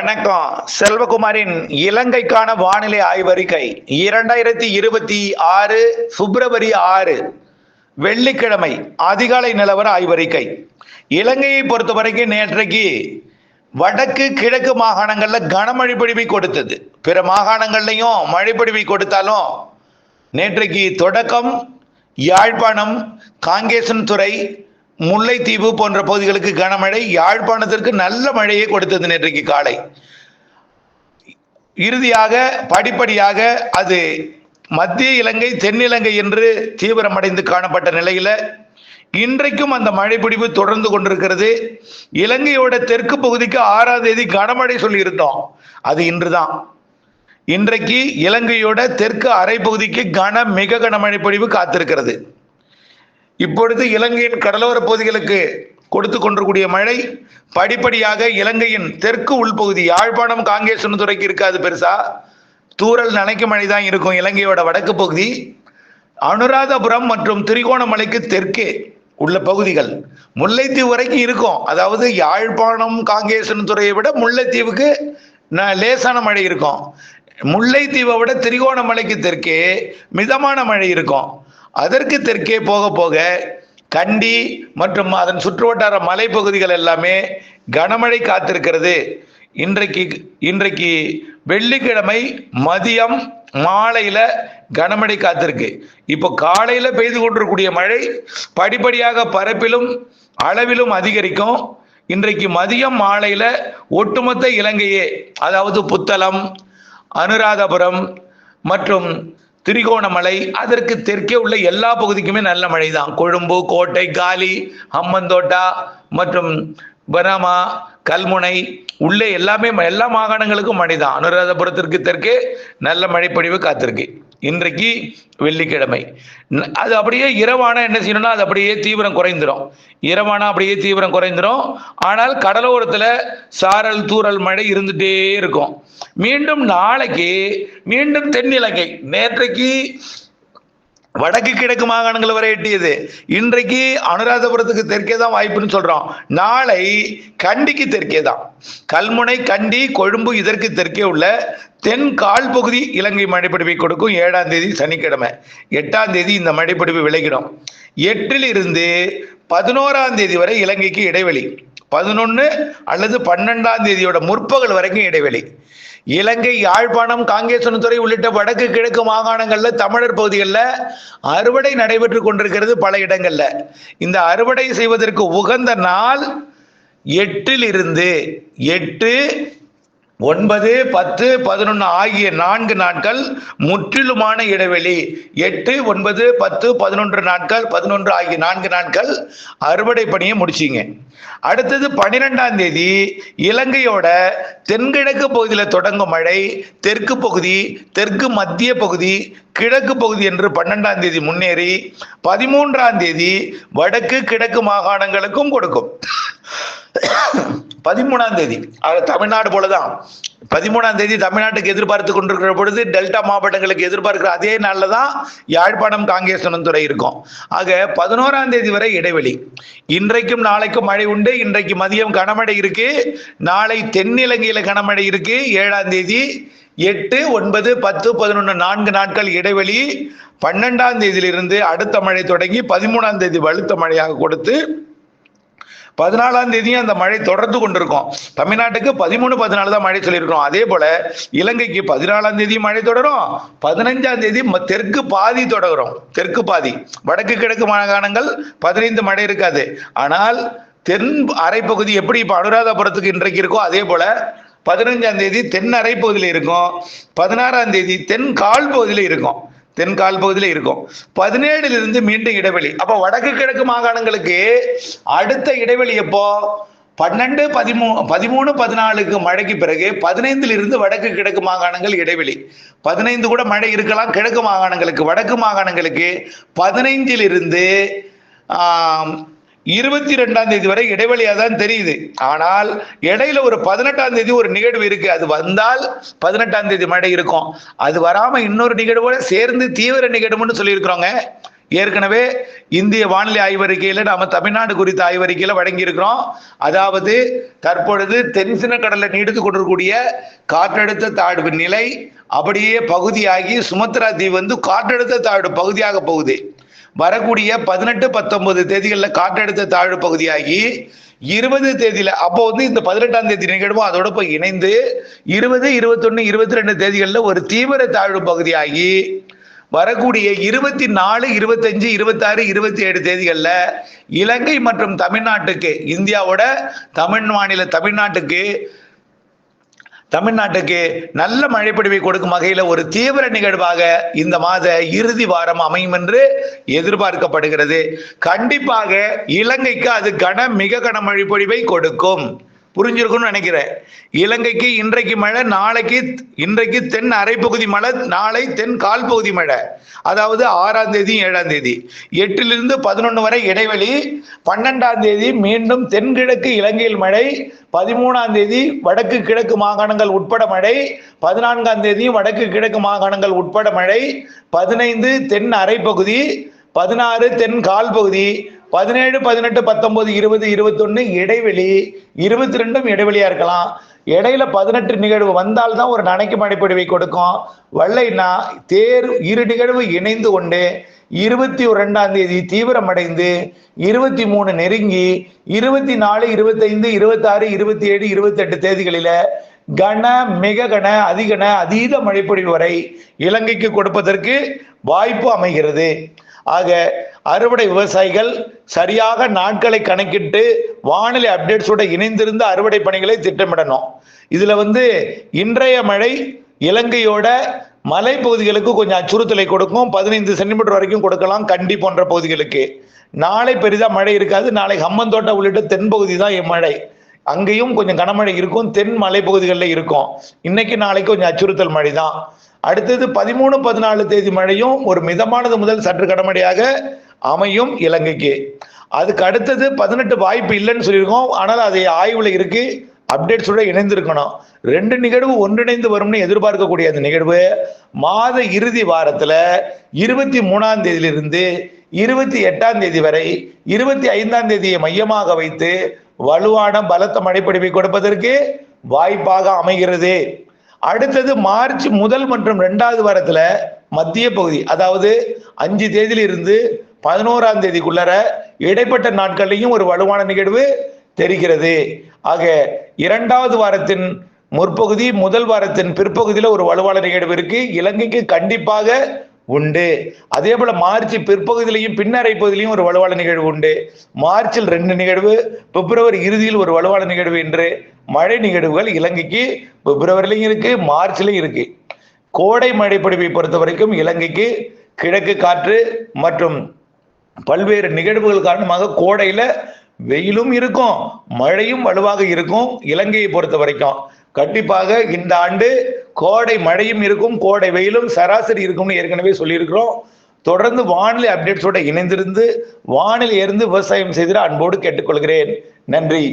வணக்கம். செல்வகுமாரின் இலங்கைக்கான வானிலை ஆய்வறிக்கை. இரண்டாயிரத்தி இருபத்தி ஆறு பிப்ரவரி ஆறு வெள்ளிக்கிழமை அதிகாலை நிலவர ஆய்வறிக்கை. இலங்கையை பொறுத்த வரைக்கும் நேற்றைக்கு வடக்கு கிழக்கு மாகாணங்களில் கனமழை பொழிவை கொடுத்தது. பிற மாகாணங்கள்லையும் மழை பொழிவை கொடுத்தாலும் நேற்றைக்கு தொடக்கம் யாழ்ப்பாணம் காங்கேசன் துறை முல்லைத்தீவு போன்ற பகுதிகளுக்கு கனமழை யாழ்ப்பாணத்திற்கு நல்ல மழையை கொடுத்தது நேற்றைக்கு காலை. இறுதியாக படிப்படியாக அது மத்திய இலங்கை தென்னிலங்கை என்று தீவிரமடைந்து காணப்பட்ட நிலையில இன்றைக்கும் அந்த மழைப்பிடிவு தொடர்ந்து கொண்டிருக்கிறது. இலங்கையோட தெற்கு பகுதிக்கு ஆறாம் தேதி கனமழை சொல்லியிருந்தோம். அது இன்றுதான். இன்றைக்கு இலங்கையோட தெற்கு அரை பகுதிக்கு கன மிக கனமழை பொழிவு காத்திருக்கிறது. இப்பொழுது இலங்கையின் கடலோர பகுதிகளுக்கு கொடுத்து கொண்டிருக்கூடிய மழை படிப்படியாக இலங்கையின் தெற்கு உள்பகுதி யாழ்ப்பாணம் காங்கேசன் துறைக்கு இருக்காது பெருசா. தூரல் நனைக்கு மழை தான் இருக்கும் இலங்கையோட வடக்கு பகுதி. அனுராதபுரம் மற்றும் திரிகோணமலைக்கு தெற்கே உள்ள பகுதிகள் முல்லைத்தீவு வரைக்கும் இருக்கும். அதாவது யாழ்ப்பாணம் காங்கேசன் துறையை விட முல்லைத்தீவுக்கு ந- லேசான மழை இருக்கும். முல்லைத்தீவை விட திரிகோணமலைக்கு தெற்கே மிதமான மழை இருக்கும். அதற்கு தெற்கே போக போக கண்டி மற்றும் அதன் சுற்றுவட்டார மலைப்பகுதிகள் எல்லாமே கனமழை காத்திருக்கிறது. இன்றைக்கு இன்றைக்கு வெள்ளிக்கிழமை மதியம் மாலையில கனமழை காத்திருக்கு. இப்போ காலையில பெய்து கொண்டிருக்கூடிய மழை படிப்படியாக பரப்பிலும் அளவிலும் அதிகரிக்கும். இன்றைக்கு மதியம் மாலையில ஒட்டுமொத்த இலங்கையே அதாவது புத்தளம் அனுராதபுரம் மற்றும் திரிகோணமலை அதற்கு தெற்கே உள்ள எல்லா பகுதிக்குமே நல்ல மழை தான் கொழும்பு கோட்டை காலி ஹம்மந்தோட்டா மற்றும் பனாமா கல்முனை உள்ளே எல்லாமே எல்லா மாகாணங்களுக்கும் மழை தான் அனுராதபுரத்திற்கு தெற்கே நல்ல மழைப்பொழிவு காத்திருக்கு. இன்றைக்கு வெள்ளிக்கிழமை. அது அப்படியே இரவான என்ன செய்யணும்னா அது அப்படியே தீவிரம் குறைந்துடும் இரவானா அப்படியே தீவிரம் குறைந்துடும் ஆனால் கடலோரத்தில் சாரல் தூறல் மழை இருந்துட்டே இருக்கும். மீண்டும் நாளைக்கு மீண்டும் தென்னிலங்கை. நேற்றைக்கு வடக்கு கிழக்கு மாகாணங்கள் வரை எட்டியது இன்றைக்கு அனுராதபுரத்துக்கு தெற்கே தான் வாய்ப்புன்னு சொல்றோம். நாளை கண்டிக்கு தெற்கே தான். கல்முனை கண்டி கொழும்பு இதற்கு தெற்கே உள்ள தென் கால் பகுதி இலங்கை மழைப்பிடிவை கொடுக்கும் ஏழாம் தேதி சனிக்கிழமை. எட்டாம் தேதி இந்த மழைப்பிடிவு விளைகிடும் எட்டில் இருந்து பதினோராம் தேதி வரை இலங்கைக்கு இடைவெளி. பதினொன்று அல்லது பன்னெண்டாம் தேதியோட முற்பகல் வரைக்கும் இடைவெளி. இலங்கை யாழ்ப்பாணம் காங்கேசனத்துறை உள்ளிட்ட வடக்கு கிழக்கு மாகாணங்கள்ல தமிழர் பகுதிகளில் அறுவடை நடைபெற்று கொண்டிருக்கிறது பல இடங்கள்ல. இந்த அறுவடை செய்வதற்கு உகந்த நாள் எட்டில் இருந்து எட்டு ஒன்பது பத்து பதினொன்று ஆகிய நான்கு நாட்கள் முற்றிலுமான இடைவெளி. எட்டு ஒன்பது பத்து பதினொன்று நாட்கள் பதினொன்று ஆகிய நான்கு நாட்கள் அறுவடை பணியை முடிச்சிங்க. அடுத்தது பன்னிரெண்டாம் தேதி இலங்கையோட தென்கிழக்கு பகுதியில் தொடங்கும் மழை தெற்கு பகுதி தெற்கு மத்திய பகுதி கிழக்கு பகுதி என்று பன்னெண்டாம் தேதி முன்னேறி பதிமூன்றாம் தேதி வடக்கு கிழக்கு மாகாணங்களுக்கும் கொடுக்கும். பதிமூணாம் தேதி. தமிழ்நாடு போலதான். பதிமூணாம் தேதி தமிழ்நாட்டுக்கு எதிர்பார்த்து கொண்டிருக்கிற பொழுது டெல்டா மாவட்டங்களுக்கு எதிர்பார்க்கிற அதே நாளில் தான் யாழ்ப்பாணம் காங்கேசனம் துறை இருக்கும். ஆக பதினோராம் தேதி வரை இடைவெளி. இன்றைக்கும் நாளைக்கும் மழை உண்டு இன்றைக்கு மதியம் கனமழை இருக்கு. நாளை தென்னிலங்கையில் கனமழை இருக்கு. ஏழாம் தேதி எட்டு ஒன்பது பத்து பதினொன்று நான்கு நாட்கள் இடைவெளி. பன்னெண்டாம் தேதியிலிருந்து அடுத்த மழை தொடங்கி பதிமூணாம் தேதி வலுத்த மழையாக கொடுத்து பதினாலாம் தேதியும் அந்த மழை தொடர்ந்து கொண்டிருக்கும். தமிழ்நாட்டுக்கு பதிமூணு பதினாலு தான் மழை சொல்லியிருக்கோம். அதே போல இலங்கைக்கு பதினாலாம் தேதி மழை தொடரும். பதினஞ்சாம் தேதி ம- தெற்கு பாதி தொடரும். தெற்கு பாதி. வடக்கு கிழக்கு மாகாணங்கள் பதினைந்து மழை இருக்காது. ஆனால் தென் அரைப்பகுதி எப்படி இப்ப அனுராதபுரத்துக்கு இன்றைக்கு இருக்கோ அதே போல பதினஞ்சாம் தேதி தென் அரைப்பகுதியில் இருக்கும். பதினாறாம் தேதி தென் கால் பகுதியில் இருக்கும். தென்கால் பகுதியில் இருக்கும். பதினேழுல இருந்து மீண்டும் இடைவெளி. அப்போ வடக்கு கிழக்கு மாகாணங்களுக்கு அடுத்த இடைவெளி எப்போ? பன்னெண்டு பதிமூ பதிமூணு பதினாலுக்கு மழைக்கு பிறகு பதினைந்துல இருந்து வடக்கு கிழக்கு மாகாணங்கள் இடைவெளி. பதினைந்து கூட மழை இருக்கலாம் கிழக்கு மாகாணங்களுக்கு. வடக்கு மாகாணங்களுக்கு பதினைஞ்சிலிருந்து இருபத்தி ரெண்டாம் தேதி வரை இடைவெளியா தான் தெரியுது. ஆனால் இடையில ஒரு பதினெட்டாம் தேதி ஒரு நிகழ்வு இருக்கு. அது வந்தால் பதினெட்டாம் தேதி மழை இருக்கும். அது வராம இன்னொரு நிகழ்வோட சேர்ந்து தீவிர நிகழ்வுன்னு சொல்லியிருக்கிறோங்க. ஏற்கனவே இந்திய வானிலை ஆய்வறிக்கையில் நாம தமிழ்நாடு குறித்த ஆய்வறிக்கையில் வழங்கியிருக்கிறோம். அதாவது தற்பொழுது தென்சின கடலை நீடித்து கொண்டிருக்கூடிய காற்றழுத்த தாழ்வு நிலை அப்படியே பகுதியாகி சுமத்ரா தீவு வந்து காற்றழுத்த தாழ்வு பகுதியாக போகுது. வரக்கூடிய பதினெட்டு பத்தொன்பது தேதிகளில் காற்றழுத்த தாழ்வு பகுதியாகி இருபது தேதியில அப்போ வந்து இந்த பதினெட்டாம் தேதி நிகழ்வும் அதோட போய் இணைந்து இருபது இருபத்தொன்னு இருபத்தி ரெண்டு தேதிகளில் ஒரு தீவிர தாழ்வு பகுதியாகி வரக்கூடிய இருபத்தி நாலு இருபத்தஞ்சு இருபத்தாறு இருபத்தி ஏழு தேதிகளில் இலங்கை மற்றும் தமிழ்நாட்டுக்கு இந்தியாவோட தமிழ் மாநில தமிழ்நாட்டுக்கு தமிழ்நாட்டுக்கு நல்ல மழைப்பொழிவை கொடுக்கும் வகையில் ஒரு தீவிர நிகழ்வாக இந்த மாத இறுதி வாரம் அமையும் என்று எதிர்பார்க்கப்படுகிறது. கண்டிப்பாக இலங்கைக்கு அது கன மிக கன மழைப்பொழிவை கொடுக்கும். புரிஞ்சிருக்கும்னு நினைக்கிறேன். இலங்கைக்கு இன்றைக்கு மழை நாளைக்கு இன்றைக்கு தென் அரைப்பகுதி மழை நாளை தென் கால் பகுதி மழை. அதாவது ஆறாம் தேதி ஏழாம் தேதி. எட்டிலிருந்து பதினொன்று வரை இடைவெளி. பன்னெண்டாம் தேதி மீண்டும் தென்கிழக்கு இலங்கையில் மழை. பதிமூணாம் தேதி வடக்கு கிழக்கு மாகாணங்கள் உட்பட மழை. பதினான்காம் தேதி வடக்கு கிழக்கு மாகாணங்கள் உட்பட மழை. பதினைந்து தென் அரைப்பகுதி. பதினாறு தென் கால் பகுதி பதினேழு பதினெட்டு பத்தொன்பது இருபது இருபத்தொன்னு இடைவெளி. இருபத்தி ரெண்டும் இடைவெளியா இருக்கலாம். இடையில பதினெட்டு நிகழ்வு வந்தால்தான் ஒரு நனைக்கு மழைப்பொழிவை கொடுக்கும். வல்லைன்னா தேர் இரு நிகழ்வு இணைந்து கொண்டு இருபத்தி ரெண்டாம் தேதி தீவிரமடைந்து இருபத்தி மூணு நெருங்கி இருபத்தி நாலு இருபத்தைந்து இருபத்தாறு இருபத்தி ஏழு இருபத்தி எட்டு தேதிகளில கன மிக கன அதிகன அதீத மழைப்பொழிவு வரை இலங்கைக்கு கொடுப்பதற்கு வாய்ப்பு அமைகிறது. ஆக அறுவடை விவசாயிகள் சரியாக நாட்களை கணக்கிட்டு வானிலை அப்டேட்ஸோட இணைந்திருந்த அறுவடை பணிகளை திட்டமிடணும். இதுல வந்து இன்றைய மழை இலங்கையோட மலை பகுதிகளுக்கு கொஞ்சம் அச்சுறுத்தலை கொடுக்கும். பதினைந்து சென்டிமீட்டர் வரைக்கும் கொடுக்கலாம் கண்டி போன்ற பகுதிகளுக்கு. நாளை பெரிதா மழை இருக்காது. நாளை ஹம்மந்தோட்டை உள்ளிட்ட தென்பகுதி தான் என் மழை. அங்கேயும் கொஞ்சம் கனமழை இருக்கும். தென் மலை பகுதிகளில் இருக்கும். இன்னைக்கு நாளைக்கு கொஞ்சம் அச்சுறுத்தல் மழை தான். அடுத்தது பதிமூணு பதினாலு தேதி மழையும் ஒரு மிதமானது முதல் சற்று கடமடையாக அமையும் இலங்கைக்கு. அதுக்கு அடுத்தது பதினெட்டு வாய்ப்பு இல்லைன்னு சொல்லியிருக்கோம். ஆனால் அது ஆய்வுல இருக்கு. அப்டேட்ஸோட இணைந்திருக்கணும். ரெண்டு நிகழ்வு ஒன்றிணைந்து வரும்னு எதிர்பார்க்கக்கூடிய அந்த நிகழ்வு மாத இறுதி வாரத்துல இருபத்தி மூணாம் தேதியிலிருந்து இருபத்தி எட்டாம் தேதி வரை இருபத்தி ஐந்தாம் தேதியை மையமாக வைத்து வலுவான பலத்த மழைப்பொழிவை கொடுப்பதற்கு வாய்ப்பாக அமைகிறது. அடுத்தது மார்ச் முதல் மற்றும் இரண்டாவது வாரத்தில் மத்திய பகுதி அதாவது அஞ்சு தேதியிலிருந்து பதினோராம் தேதிக்குள்ளர இடைப்பட்ட நாட்கள்லையும் ஒரு வலுவான நிகழ்வு தெரிகிறது. ஆக இரண்டாவது வாரத்தின் முற்பகுதி முதல் வாரத்தின் பிற்பகுதியில் ஒரு வலுவான நிகழ்வு இருக்கு. இலங்கைக்கு கண்டிப்பாக உண்டு. அதே போல மார்ச் பிற்பகுதியிலையும் பின்னரை பகுதியிலையும் ஒரு வலுவான நிகழ்வு உண்டு. மார்ச்சில் ரெண்டு நிகழ்வு பிப்ரவரி இறுதியில் ஒரு வலுவான நிகழ்வு என்று மழை நிகழ்வுகள் இலங்கைக்கு பிப்ரவரிலையும் இருக்கு மார்ச்லையும் இருக்கு. கோடை மழைப்பொழிவை பொறுத்த வரைக்கும் இலங்கைக்கு கிழக்கு காற்று மற்றும் பல்வேறு நிகழ்வுகள் காரணமாக கோடையில வெயிலும் இருக்கும் மழையும் வலுவாக இருக்கும் இலங்கையை பொறுத்த வரைக்கும். கண்டிப்பாக இந்த ஆண்டு கோடை மழையும் இருக்கும் கோடை வெயிலும் சராசரி இருக்கும்னு ஏற்கனவே சொல்லியிருக்கிறோம். தொடர்ந்து வானிலை அப்டேட்ஸோட இணைந்திருந்து வானிலை இருந்து விவசாயம் செய்திட அன்போடு கேட்டுக்கொள்கிறேன். நன்றி.